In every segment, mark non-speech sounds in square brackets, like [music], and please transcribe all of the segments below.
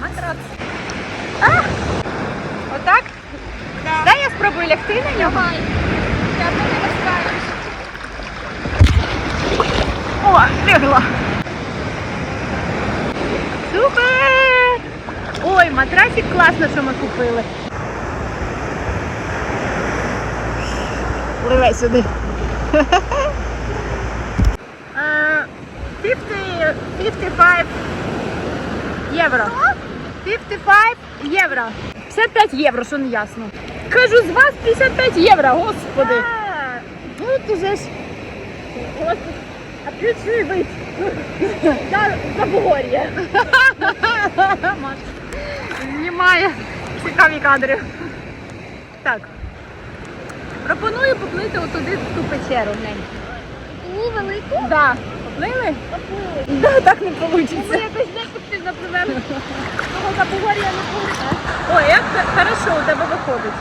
Матрац. А! Отак? Дай я спробую лягти на нього. Давай. Я не розкаюсь. О, лягла. Супер! Ой, матрасик класно, що ми купили. Пливай сюди. Е, 50, 55 євро. 55 євро. 55 євро, що не ясно. Кажу, з вас 55 євро, господи. Ну ти же ж. Господи. Отличный вид. Я Забугор'я. Маш. Знімає цікаві кадри. Так. Пропоную поплити отуди в ту печеру. Ту велику? Да. Поплили? Поплили. Да, так не Ми вийде. якось. Того не буде. Ой, як хорошо у тебе виходить.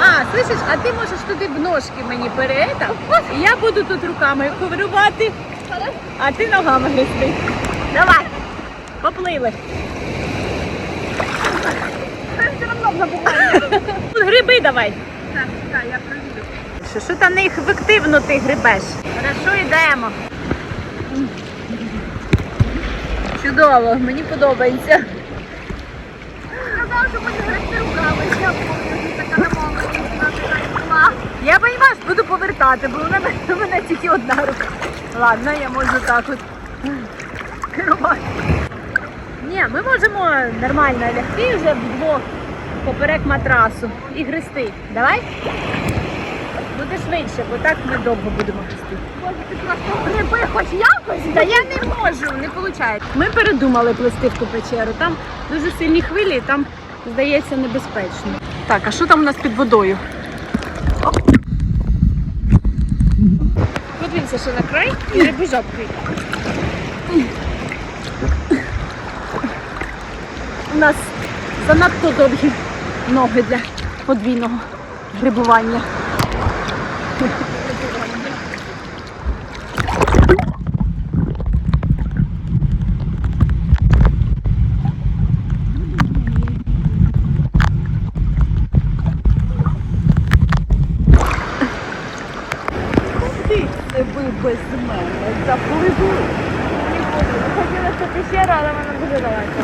А, слышиш, а ти можеш туди в ножки мені переета, і я буду тут руками ковирувати, а ти ногами грести. Давай, поплили. [laughs] Гриби давай. Так, так, я проведу. Що, що там неефективно ти грибеш? Хорошо, йдемо. Чудово, мені подобається. Сказав, що мені грести руками. Я що така намовлена, вона. Я розумію, буду повертати, бо мене, у мене тільки одна рука. Ладно, я можу так от керувати. Ні, ми можемо нормально лягти вже вдвох поперек матрасу і грести. Давай? Буде швидше, бо так ми довго будемо грести. Боже, ти просто гриби хоч якось. Та я не можу, не виходить. Ми передумали плести в ту печеру. Там дуже сильні хвилі, і там, здається, небезпечно. Так, а що там у нас під водою? Оп. Подивимося, що на край і рибожопки. У нас занадто довгі ноги для подвійного грибування. Ти не ви без мене запливу. Хотіла, що пещера, але вона дуже далеко.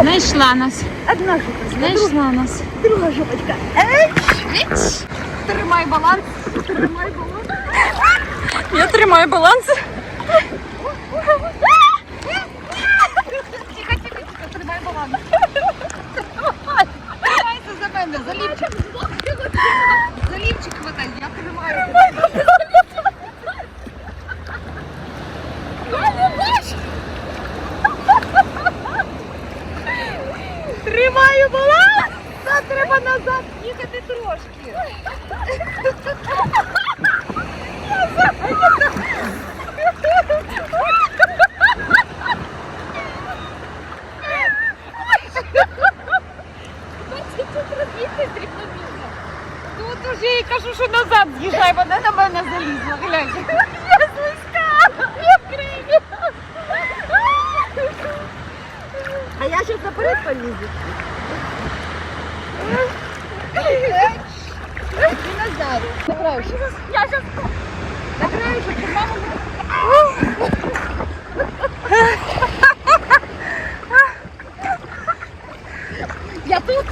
Знайшла нас. Одна жопочка, Знайшла нас. друга жопочка. Тримай баланс. Тримай баланс. Я тримаю баланс. Тихо, тихо, тихо, тримай баланс. Тримайся за мене, за лівчик. За лівчик хватай, я тримаю. Я не бачу. Тримаю баланс. Та треба назад їхати трошки. Тут уже їй кажу, що назад з'їжджай, вона на мене залізла. Глянь. Я слизька. Я криві. А я полізу. Я зараз накрию, щоб мама [laughs] не Я тут.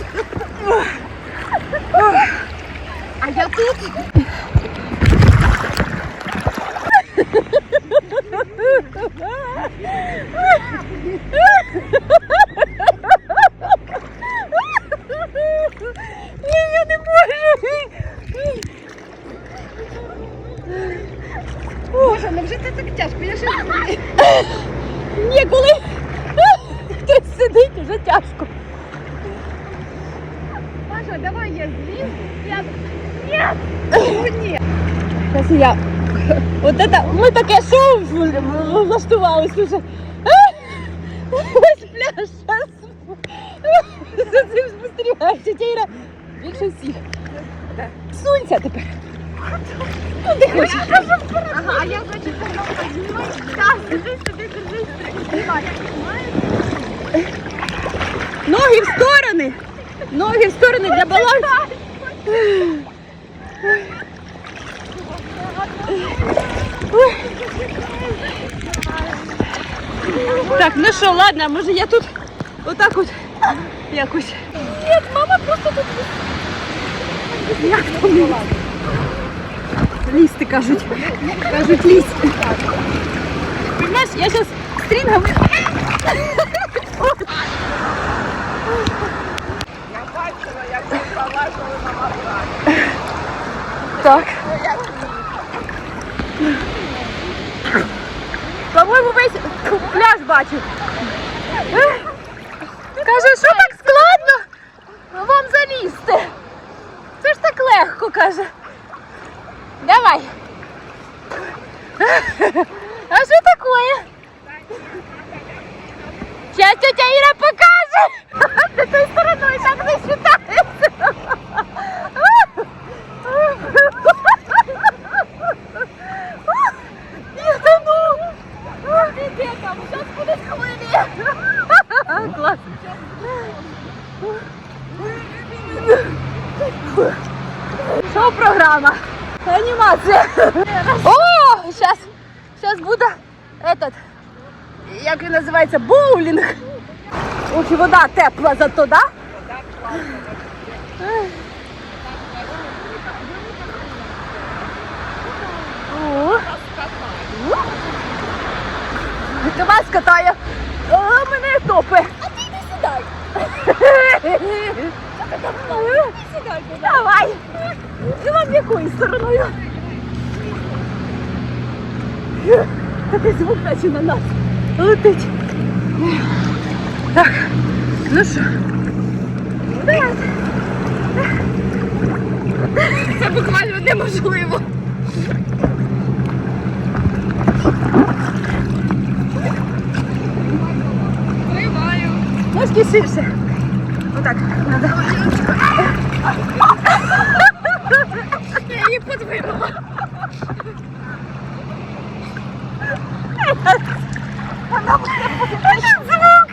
А я тут. Я не можу. Боже, невже це так тяжко? Я ще [laughs] Ні, коли [laughs] хтось сидить, вже тяжко. Маша, давай я злізу. Я... [laughs] О, ні. Зараз я. От это, ми таке шоу влаштували, слушай. Весь пляж зараз за цим спостерігає. Тетя Іра більше всіх. Сунься тепер. Ага, а я значить знімай. Так, держись туди, держись. Знімай. Ноги в сторони! Ноги в сторони для балансу. Так, ну що, ладно, може я тут отак от якось. Ні, мама просто тут. Як там? Лізти кажуть. Кажуть, лізти. Понимаєш, я зараз стрінгами. Так. По-моєму, весь пляж бачив. Каже, що так складно вам залізти. Це ж так легко, каже. Давай. А що таке? Сейчас тетя Іра покаже. З [laughs] цієї стороною так не вважається. Я тону. Ти де там? Зараз буде хвилі. Клас. Що програма? Анімація. О, зараз, зараз буде этот, як він називається, боулінг. Ох, і вода тепла зато, да? Ти вас катає. О, мене топи. А ти не сідай. Давай. І вам якою стороною? Такий звук наче на нас летить. Так, ну що? Це буквально неможливо. Тримаю. Ножки ширше. Отак, надо. Я її подвинула. Вона буде послухати звук.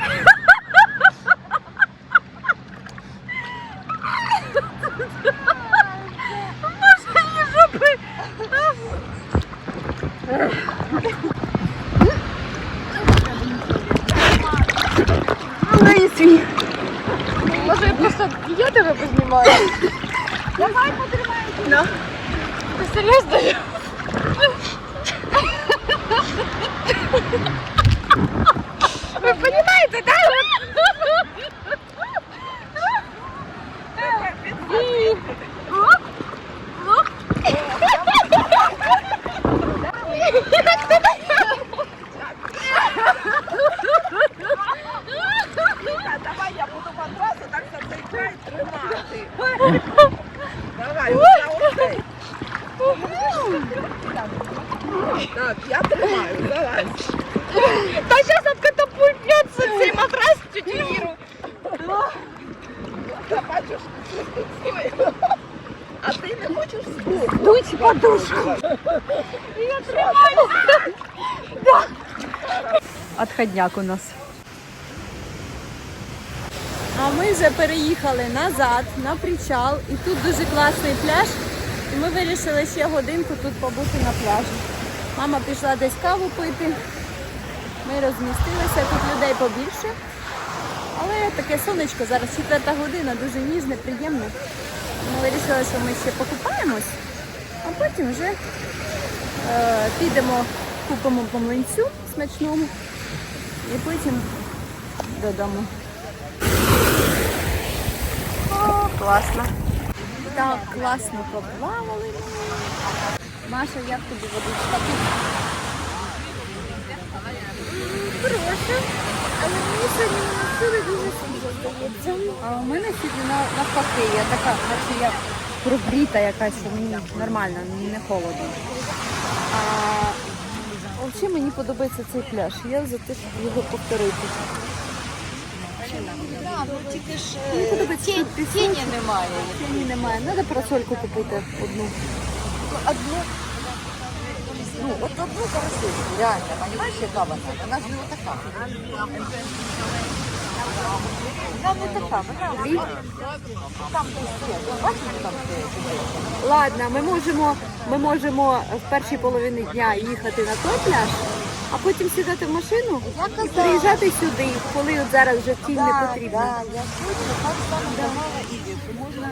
Може, її жопи. Ну і свій. Може, я просто я тебе познімаю? Давай потримай. Ну. Ти серйозно? Ви розумієте, так? Давай я буду матрасу так за цей край тримати. Давай, за оцей. Так, я тримаю, давай. Та зараз откатапультнеться цей матрас тетю Іру. Я бачу, що А ти не хочеш спати? Дуть подушку. Я тримаю. Да. Отходняк у нас. А ми вже переїхали назад на причал, і тут дуже класний пляж. І ми вирішили ще годинку тут побути на пляжі. Мама пішла десь каву пити. Ми розмістилися, тут людей побільше. Але таке сонечко, зараз четверта година, дуже ніжне, приємне. Ми вирішили, що ми ще покупаємось, а потім вже е, підемо, купимо по млинцю смачному і потім додому. О, класно. Так, класно поплавали. Маша, як тобі водичка? Хороше. Але мені сьогодні сили дуже сильно здається. А у мене сьогодні навпаки, я така, наче я прогріта якась, що мені нормально, не холодно. А взагалі мені подобається цей пляж. Я за те, щоб його повторити. Тільки ж Мені подобається тут пісок. тіні немає. Тіні немає. Треба парасольку купити одну. одну, ну, от одну парасольку, реально, понимаешь, яка вона? Вона ж не така. Не там десь є. Бачиш, там де туди? Ладно, ми можемо, ми можемо в першій половині дня їхати на той пляж, а потім сідати в машину і приїжджати сюди, коли от зараз вже тінь не Да, потрібно. да, я сьогодні так само давала ідею, що можна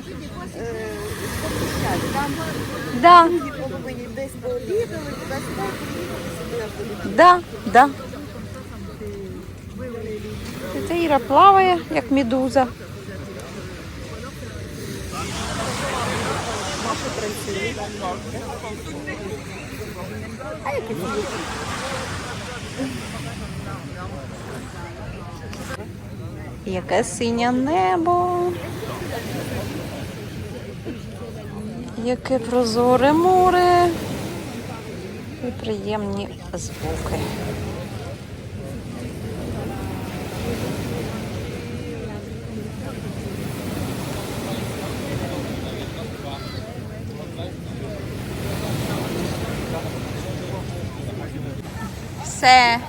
е, совміщати. Там Да, в другій половині десь пообідали, туди-сюди, приїхали собі аж до літака. да, да. Це Іра плаває, як медуза. Яке синє небо. Яке прозоре море. І приємні звуки. Все,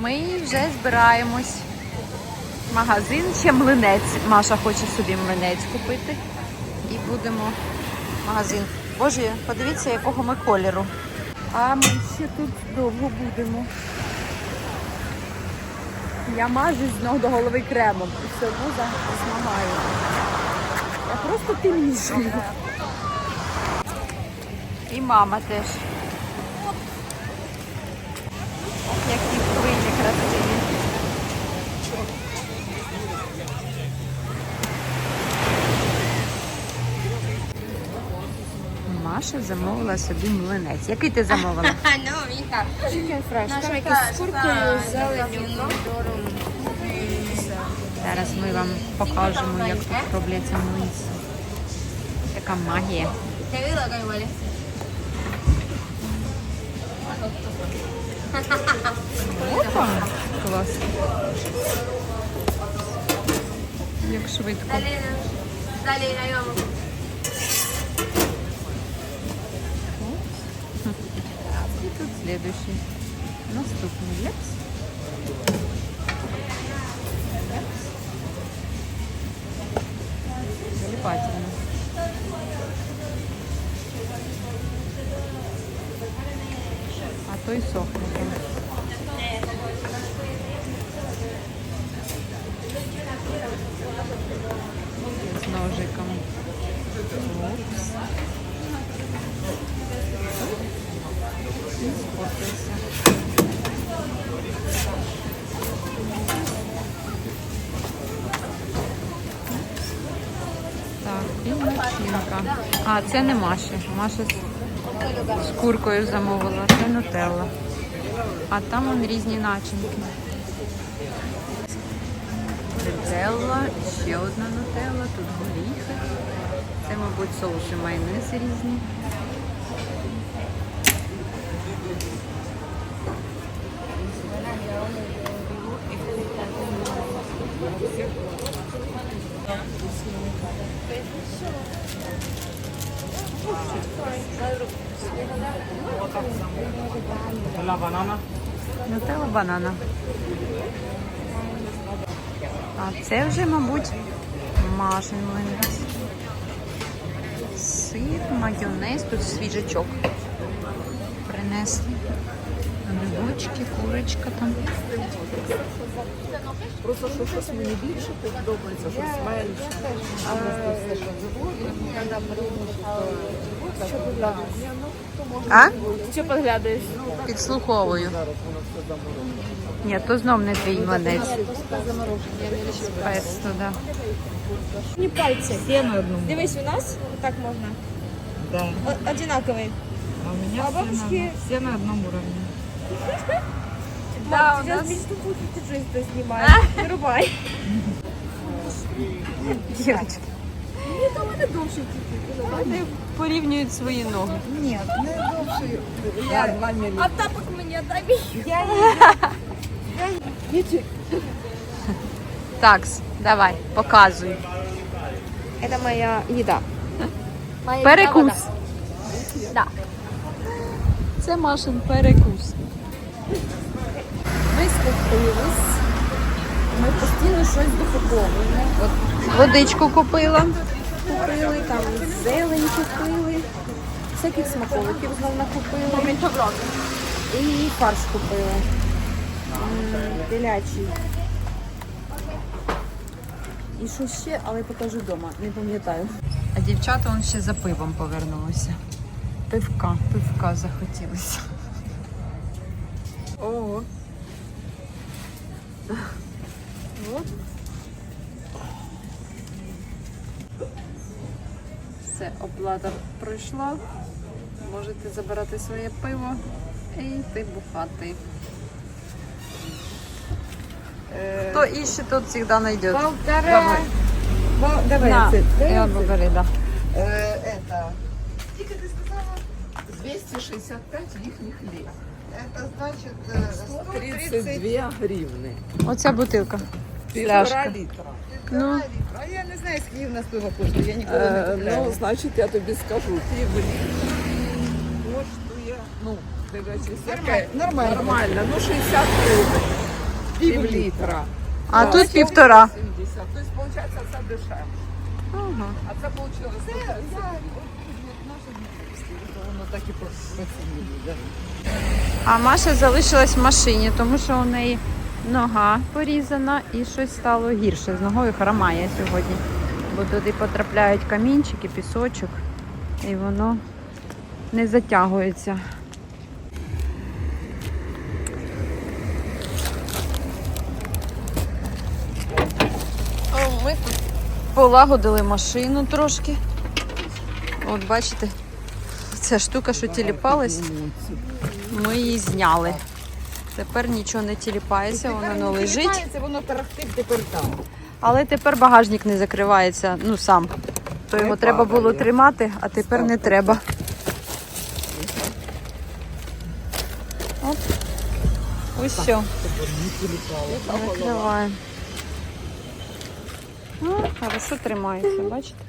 ми вже збираємось. Магазин ще млинець. Маша хоче собі млинець купити. І будемо в магазин. Боже, подивіться, якого ми кольору. А ми ще тут довго будемо. Я мажу з ног до голови кремом і все одно засмагаю. Я просто темнішую. І мама теж. Які хвилі красиві. Маша замовила собі млинець. Який ти замовила? [laughs] Наша якась з куркою, зеленю, Зараз ми вам покажемо, як тут робляться млинці. Така магія. Опа! Клас. Як швидко. Далі знайомо. І тут следующий. Наступний лекс. Залипательно. А то и сохнет. он. С ножиком. Упс. Так, і начинка. А, це не Маші. Маша з, куркою замовила. Це нутелла. А там вон різні начинки. Нутелла, ще одна нутелла, тут горіхи. Це, мабуть, соуси майонез різні. Нутелла банана. А це вже, мабуть, машин млинець. Сир, майонез, тут свіжачок. Принесли. Грибочки, курочка там. Просто що щось мені більше подобається, щось менше. А А? Що підглядаєш? Підслуховую. Ні, то знов не твій млинець. Песто, да. Не пальці. Дивись, у нас так можна. Да. О- Одинаковий. А у меня А бабушки- все на одном уровне. [laughs] Да, у нас місто футболіста знімає. Не рубай. Дівчатки. Ні, то мене довше тільки. Вони порівнюють свої ноги. Ні, не довше. Я два миллиметра. А тапок мені дай мій. [laughs] Такс, давай, показуй. Це моя їда. Моя Перекус. їда, Да. Це Машин перекус. Ми скупились. Ми постійно щось докуповуємо. Водичку купила. Купили, там зелень купили, всяких смаколиків знов накупили. І фарш купили. Телячий. І що ще, але покажу вдома, не пам'ятаю. А дівчата он ще за пивом повернулися. Пивка, пивка захотілося. Ого. Все, оплата пройшла. Можете забирати своє пиво і йти бухати. Хто іще, тот завжди знайде. Полтора. Давай, На, це. і от бери, да. Э, это, сколько ты сказала? 265 лишних лет. Это значит э, 132 гривны. Оця бутилка. Півтора Пляшка. літра. Ну. А я не знаю, скільки в нас пиво коштує, я ніколи не Е, купляю. ну, значить, я тобі скажу, пів літра коштує, ну, дивлячись, яке. Нормально. Нормально. Ну 60 гривень. Пів літра. А Так. тут півтора. 70. Тобто, виходить, це дешевше. Ага. А це вийшло. Це, я, воно так і по по ціні. А Маша залишилась в машині, тому що у неї нога порізана і щось стало гірше. З ногою хромає сьогодні. Бо туди потрапляють камінчики, пісочок, і воно не затягується. О, Ми тут полагодили машину трошки. От бачите, ця штука, що тіліпалась, ми її зняли. Тепер нічого не тіліпається, воно не лежить. Tilipається, воно тарахтить тепер там. Але тепер багажник не закривається, ну сам. То його треба було тримати, а тепер не треба. Оп. Ось все. Закриваємо. Ну, хорошо тримається, бачите?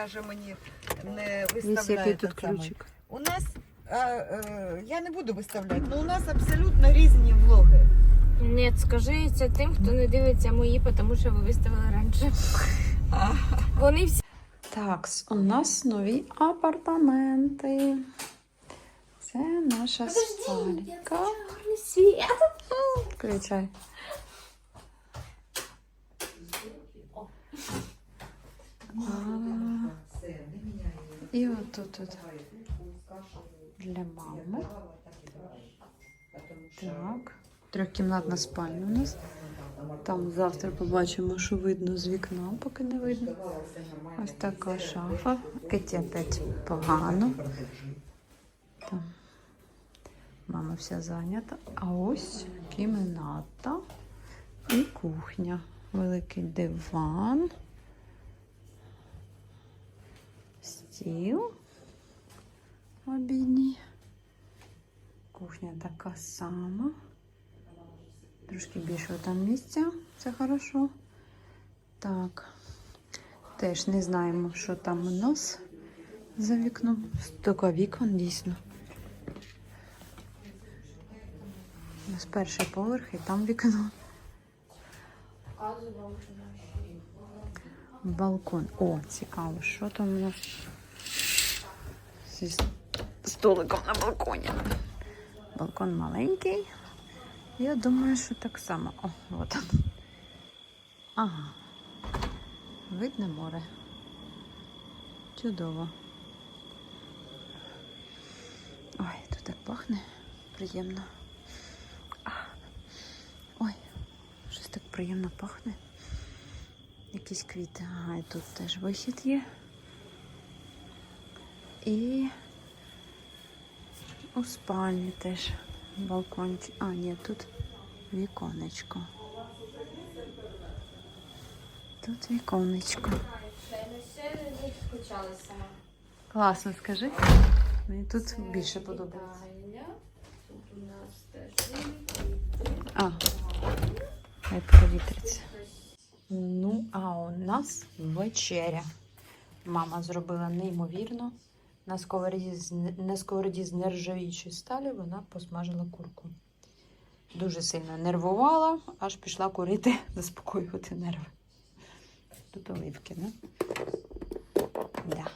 Каже мені, не виставляє. тут ключик. У нас, а, е, я не буду виставляти, але у нас абсолютно різні влоги. Ні, скажи це тим, хто не дивиться мої, тому що ви виставили раніше. [laughs] Вони всі Так, у нас нові апартаменти. Це наша спалька. Включай. І отут от для мами. Так. Трьохкімнатна спальня у нас. Там завтра побачимо, що видно з вікна, поки не видно. Ось така шафа. Кеті опять погано. Там. Мама вся зайнята. А ось кімната і кухня. Великий диван. Стіл обідній. Кухня така сама. Трошки більше там місця, це хорошо. Так. Теж не знаємо, що там у нас за вікном. Стільки вікон дійсно. У нас перший поверх і там вікно. Балкон. О, цікаво, що там у нас зі столиком на балконі. Балкон маленький. Я думаю, що так само. О, от. Ага. Видно море. Чудово. Ой, тут так пахне. Приємно. Ой, щось так приємно пахне. Якісь квіти. Ага, і тут теж вихід є. І у спальні теж балкончик. А, ні, тут віконечко. Тут віконечко. Класно, скажи. Мені тут більше подобається. Тут у нас теж А, Хай провітриться. Ну, а у нас вечеря. Мама зробила неймовірно. На сковороді, на сковороді з нержавіючої сталі вона посмажила курку. Дуже сильно нервувала, аж пішла курити, [laughs] заспокоювати нерви. Тут оливки, не? Да.